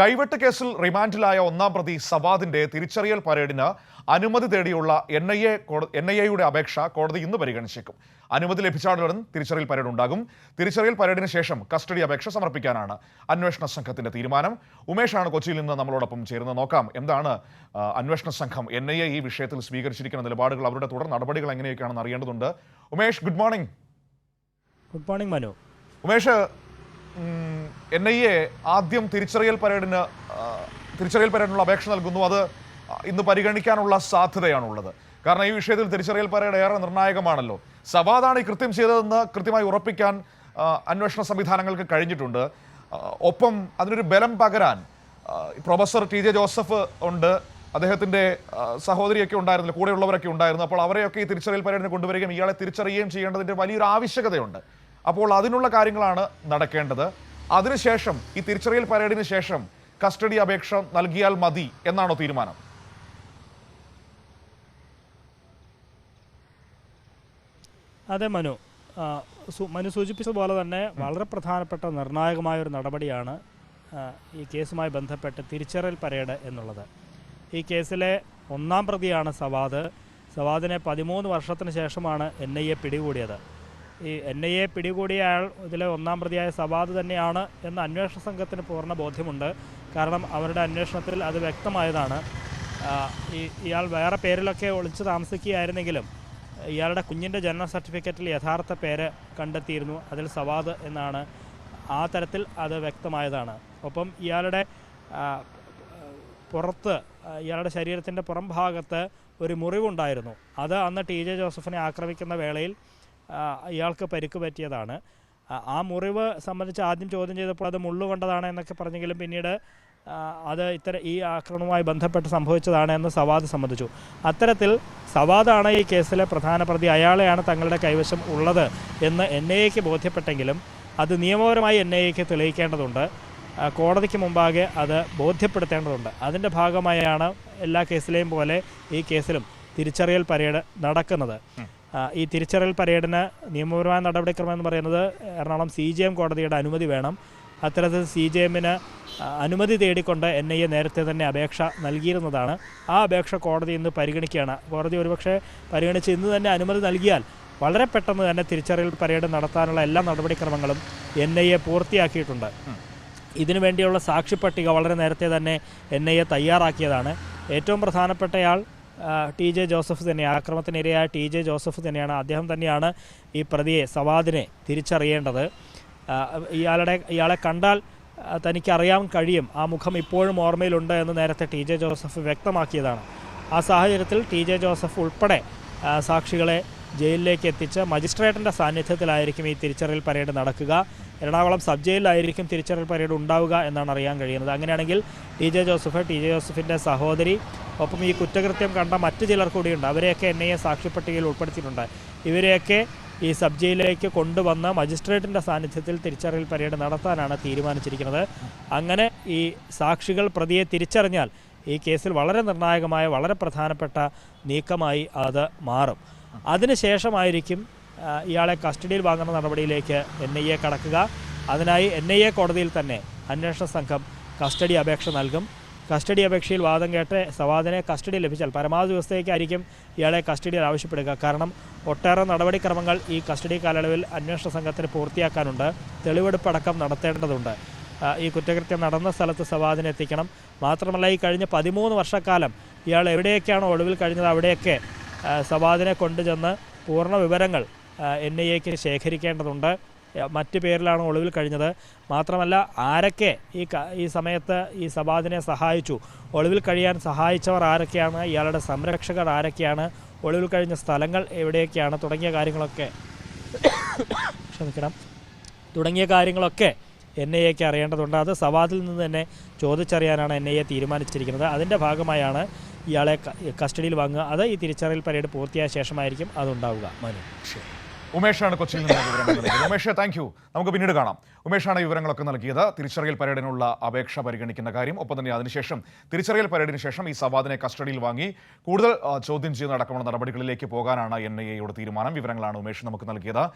കൈവെട്ട് കേസിൽ റിമാൻഡിലായ ഒന്നാം പ്രതി സവാദിന്റെ തിരിച്ചറിയൽ പരേഡിന് അനുമതി തേടിയുള്ള N I A N I എയുടെ അപേക്ഷ കോടതി ഇന്ന് പരിഗണിച്ചേക്കും. അനുമതി ലഭിച്ചാലുടൻ തിരിച്ചറിയൽ പരേഡ് ഉണ്ടാകും തിരിച്ചറിയൽ പരേഡിന് ശേഷം കസ്റ്റഡി അപേക്ഷ സമർപ്പിക്കാനാണ് അന്വേഷണ സംഘത്തിന്റെ തീരുമാനം. ഉമേഷാണ് കൊച്ചിയിൽ നിന്ന് നമ്മളോടൊപ്പം ചേരുന്നത്. നോക്കാം എന്താണ് അന്വേഷണ സംഘം എൻ ഐ എ ഈ വിഷയത്തിൽ സ്വീകരിച്ചിരിക്കുന്ന നിലപാടുകൾ അവരുടെ തുടർ നടപടികൾ എങ്ങനെയൊക്കെയാണെന്ന് അറിയേണ്ടതുണ്ട്. Umesh good morning good morning Manu. Umesh N I A ആദ്യം തിരിച്ചറിയൽ പരേഡിന് തിരിച്ചറിയൽ പരേഡിനുള്ള അപേക്ഷ നൽകുന്നു. അത് ഇന്ന് പരിഗണിക്കാനുള്ള സാധ്യതയാണുള്ളത്. കാരണം ഈ വിഷയത്തിൽ തിരിച്ചറിയൽ പരേഡ് ഏറെ നിർണായകമാണല്ലോ. സവാദാണ് ഈ കൃത്യം ചെയ്തതെന്ന് കൃത്യമായി ഉറപ്പിക്കാൻ അന്വേഷണ സംവിധാനങ്ങൾക്ക് കഴിഞ്ഞിട്ടുണ്ട്. ഒപ്പം അതിനൊരു ബലം പകരാൻ പ്രൊഫസർ ടി ജെ ജോസഫ് ഉണ്ട്. അദ്ദേഹത്തിന്റെ സഹോദരിയൊക്കെ ഉണ്ടായിരുന്നില്ല കൂടെയുള്ളവരൊക്കെ ഉണ്ടായിരുന്നു. അപ്പോൾ അവരെയൊക്കെ ഈ തിരിച്ചറിയൽ പരേഡിന് കൊണ്ടുവരികയും ഇയാളെ തിരിച്ചറിയുകയും ചെയ്യേണ്ടതിന്റെ വലിയൊരു ആവശ്യകതയുണ്ട്. അപ്പോൾ അതിനുള്ള കാര്യങ്ങളാണ് നടക്കേണ്ടത്. അതിനുശേഷം ഈ തിരിച്ചറിയൽ പരേഡിന് ശേഷം കസ്റ്റഡി അപേക്ഷ നൽകിയാൽ മതി എന്നാണോ തീരുമാനം? അതെ മനു. മനു സൂചിപ്പിച്ച മനു സൂചിപ്പിച്ചതുപോലെ തന്നെ വളരെ പ്രധാനപ്പെട്ട നിർണായകമായ ഒരു നടപടിയാണ് ഈ കേസുമായി ബന്ധപ്പെട്ട് തിരിച്ചറിയൽ പരേഡ് എന്നുള്ളത്. ഈ കേസിലെ ഒന്നാം പ്രതിയാണ് സവാദ്. സവാദിനെ പതിമൂന്ന് വർഷത്തിന് ശേഷമാണ് എൻ ഐ എ പിടികൂടിയത്. ഈ എൻ ഐ എ പിടികൂടിയ അയാൾ ഇതിലെ ഒന്നാം പ്രതിയായ സവാദ് തന്നെയാണ് എന്ന അന്വേഷണ സംഘത്തിന് പൂർണ ബോധ്യമുണ്ട്. കാരണം അവരുടെ അന്വേഷണത്തിൽ അത് വ്യക്തമായതാണ്. ഈ ഇയാൾ വേറെ പേരിലൊക്കെ ഒളിച്ച് താമസിക്കുകയായിരുന്നെങ്കിലും ഇയാളുടെ കുഞ്ഞിന്റെ ജനന സർട്ടിഫിക്കറ്റിൽ യഥാർത്ഥ പേര് കണ്ടെത്തിയിരുന്നു. അതിൽ സവാദ് എന്നാണ്. ആ തരത്തിൽ അത് വ്യക്തമായതാണ്. ഒപ്പം ഇയാളുടെ പുറത്ത് ഇയാളുടെ ശരീരത്തിന്റെ പുറം ഭാഗത്ത് ഒരു മുറിവുണ്ടായിരുന്നു. അത് അന്ന് ടി ജെ ജോസഫിനെ ആക്രമിക്കുന്ന വേളയിൽ ഇയാൾക്ക് പരിക്ക് പറ്റിയതാണ്. ആ, മുറിവ് സംബന്ധിച്ച് ആദ്യം ചോദ്യം ചെയ്തപ്പോൾ അത് മുള്ളു കൊണ്ടതാണ് എന്നൊക്കെ പറഞ്ഞെങ്കിലും പിന്നീട് അത് ഇത്തരം ഈ ആക്രമണവുമായി ബന്ധപ്പെട്ട് സംഭവിച്ചതാണ് എന്ന് സവാദ് സമ്മതിച്ചു. അത്തരത്തിൽ സവാദാണ് ഈ കേസിലെ പ്രധാന പ്രതി. അയാളെയാണ് തങ്ങളുടെ കൈവശം ഉള്ളത് എന്ന് എൻ ഐ എക്ക് ബോധ്യപ്പെട്ടെങ്കിലും അത് നിയമപരമായി എൻ ഐ എക്ക് തെളിയിക്കേണ്ടതുണ്ട്. കോടതിക്ക് മുമ്പാകെ അത് ബോധ്യപ്പെടുത്തേണ്ടതുണ്ട്. അതിന്റെ ഭാഗമായാണ് എല്ലാ കേസിലെയും പോലെ ഈ കേസിലും തിരിച്ചറിയൽ പരേഡ് നടക്കുന്നത്. ഈ തിരിച്ചറിയൽ പരേഡിന് നിയമപരമായ നടപടിക്രമം എന്ന് പറയുന്നത് എറണാകുളം സി ജി എം കോടതിയുടെ അനുമതി വേണം. അത്തരത്തിൽ സി ജി എമ്മിന് അനുമതി തേടിക്കൊണ്ട് എൻ ഐ എ നേരത്തെ തന്നെ അപേക്ഷ നൽകിയിരുന്നതാണ്. ആ അപേക്ഷ കോടതി ഇന്ന് പരിഗണിക്കുകയാണ്. കോടതി ഒരുപക്ഷെ പരിഗണിച്ച് ഇന്ന് തന്നെ അനുമതി നൽകിയാൽ വളരെ പെട്ടെന്ന് തന്നെ തിരിച്ചറിയൽ പരേഡ് നടത്താനുള്ള എല്ലാ നടപടിക്രമങ്ങളും എൻ ഐ എ പൂർത്തിയാക്കിയിട്ടുണ്ട്. ഇതിനു വേണ്ടിയുള്ള സാക്ഷിപ്പട്ടിക വളരെ നേരത്തെ തന്നെ എൻ ഐ എ തയ്യാറാക്കിയതാണ്. ഏറ്റവും പ്രധാനപ്പെട്ടയാൾ ടി ജെ ജോസഫ് തന്നെയാണ്. ആക്രമണത്തിനിരയായ ടി ജെ ജോസഫ് തന്നെയാണ് അദ്ദേഹം തന്നെയാണ് ഈ പ്രതിയെ സവാദിനെ തിരിച്ചറിയേണ്ടത്. ഇയാളുടെ ഇയാളെ കണ്ടാൽ തനിക്കറിയാൻ കഴിയും. ആ മുഖം ഇപ്പോഴും ഓർമ്മയിലുണ്ട് എന്ന് നേരത്തെ ടി ജെ ജോസഫ് വ്യക്തമാക്കിയതാണ്. ആ സാഹചര്യത്തിൽ ടി ജെ ജോസഫ് ഉൾപ്പെടെ സാക്ഷികളെ ജയിലിലേക്ക് എത്തിച്ച് മജിസ്ട്രേറ്റിന്റെ സാന്നിധ്യത്തിലായിരിക്കും ഈ തിരിച്ചറിയൽ പരേഡ് നടക്കുക. എറണാകുളം സബ് ജയിലിലായിരിക്കും തിരിച്ചറിയൽ പരേഡ് ഉണ്ടാവുക എന്നാണ് അറിയാൻ കഴിയുന്നത്. അങ്ങനെയാണെങ്കിൽ T J Joseph T J ജോസഫിന്റെ സഹോദരി ഒപ്പം ഈ കുറ്റകൃത്യം കണ്ട മറ്റു ചിലർ കൂടിയുണ്ട്. അവരെയൊക്കെ എൻ ഐ എ സാക്ഷ്യപ്പട്ടികയിൽ ഉൾപ്പെടുത്തിയിട്ടുണ്ട്. ഇവരെയൊക്കെ ഈ സബ് ജയിലിലേക്ക് കൊണ്ടുവന്ന് മജിസ്ട്രേറ്റിന്റെ സാന്നിധ്യത്തിൽ തിരിച്ചറിയൽ പരേഡ് നടത്താനാണ് തീരുമാനിച്ചിരിക്കുന്നത്. അങ്ങനെ ഈ സാക്ഷികൾ പ്രതിയെ തിരിച്ചറിഞ്ഞാൽ ഈ കേസിൽ വളരെ നിർണായകമായ വളരെ പ്രധാനപ്പെട്ട നീക്കമായി അത് മാറും. അതിനുശേഷമായിരിക്കും ഇയാളെ കസ്റ്റഡിയിൽ വാങ്ങുന്ന നടപടിയിലേക്ക് എൻ ഐ എ കടക്കുക. അതിനായി എൻ ഐ എ കോടതിയിൽ തന്നെ അന്വേഷണ സംഘം കസ്റ്റഡി അപേക്ഷ നൽകും. കസ്റ്റഡി അപേക്ഷയിൽ വാദം കേട്ട് സവാദിനെ കസ്റ്റഡി ലഭിച്ചാൽ പരമാവധി ദിവസത്തേക്കായിരിക്കും ഇയാളെ കസ്റ്റഡിയിൽ ആവശ്യപ്പെടുക. കാരണം ഒട്ടേറെ നടപടിക്രമങ്ങൾ ഈ കസ്റ്റഡി കാലയളവിൽ അന്വേഷണ സംഘത്തിന് പൂർത്തിയാക്കാനുണ്ട്. തെളിവെടുപ്പടക്കം നടത്തേണ്ടതുണ്ട്. ഈ കുറ്റകൃത്യം നടന്ന സ്ഥലത്ത് സവാദിനെ എത്തിക്കണം. മാത്രമല്ല ഈ കഴിഞ്ഞ പതിമൂന്ന് വർഷക്കാലം ഇയാൾ എവിടെയൊക്കെയാണോ ഒളിവിൽ കഴിഞ്ഞത് അവിടെയൊക്കെ സവാദിനെ കൊണ്ടുചെന്ന് പൂർണ വിവരങ്ങൾ എൻ ഐ എക്ക് ശേഖരിക്കേണ്ടതുണ്ട്. മറ്റു പേരിലാണ് ഒളിവിൽ കഴിഞ്ഞത്. മാത്രമല്ല ആരൊക്കെ ഈ ഈ സമയത്ത് ഈ സവാദിനെ സഹായിച്ചു? ഒളിവിൽ കഴിയാൻ സഹായിച്ചവർ ആരൊക്കെയാണ്? ഇയാളുടെ സംരക്ഷകർ ആരൊക്കെയാണ്? ഒളിവിൽ കഴിഞ്ഞ സ്ഥലങ്ങൾ എവിടെയൊക്കെയാണ്? തുടങ്ങിയ കാര്യങ്ങളൊക്കെ ക്ഷമിക്കണം. തുടങ്ങിയ കാര്യങ്ങളൊക്കെ എൻ ഐ എക്ക് അറിയേണ്ടതുണ്ട്. അത് സവാദിൽ നിന്ന് തന്നെ ചോദിച്ചറിയാനാണ് എൻ ഐ എ തീരുമാനിച്ചിരിക്കുന്നത്. അതിന്റെ ഭാഗമായാണ് ഇയാളെ കസ്റ്റഡിയിൽ വാങ്ങുക. അത് ഈ തിരിച്ചറിയൽ പരേഡ് പൂർത്തിയായ ശേഷമായിരിക്കും അതുണ്ടാവുക. മനു ഉമേഷാണ് കൊച്ചിയിൽ നിന്ന് വിവരങ്ങൾ ഉമേഷ് താങ്ക് യു നമുക്ക് പിന്നീട് കാണാം. ഉമേഷാണ് വിവരങ്ങളൊക്കെ നൽകിയത്. തിരിച്ചറിയൽ പരേഡിനുള്ള അപേക്ഷ പരിഗണിക്കുന്ന കാര്യം. ഒപ്പം തന്നെ അതിനുശേഷം തിരിച്ചറിയൽ പരേഡിന് ശേഷം ഈ സവാദിനെ കസ്റ്റഡിയിൽ വാങ്ങി കൂടുതൽ ചോദ്യം ചെയ്യുന്ന അടക്കമുള്ള നടപടികളിലേക്ക് പോകാനാണ് എൻ ഐ എയുടെ തീരുമാനം. വിവരങ്ങളാണ് ഉമേഷ് നമുക്ക് നൽകിയത്.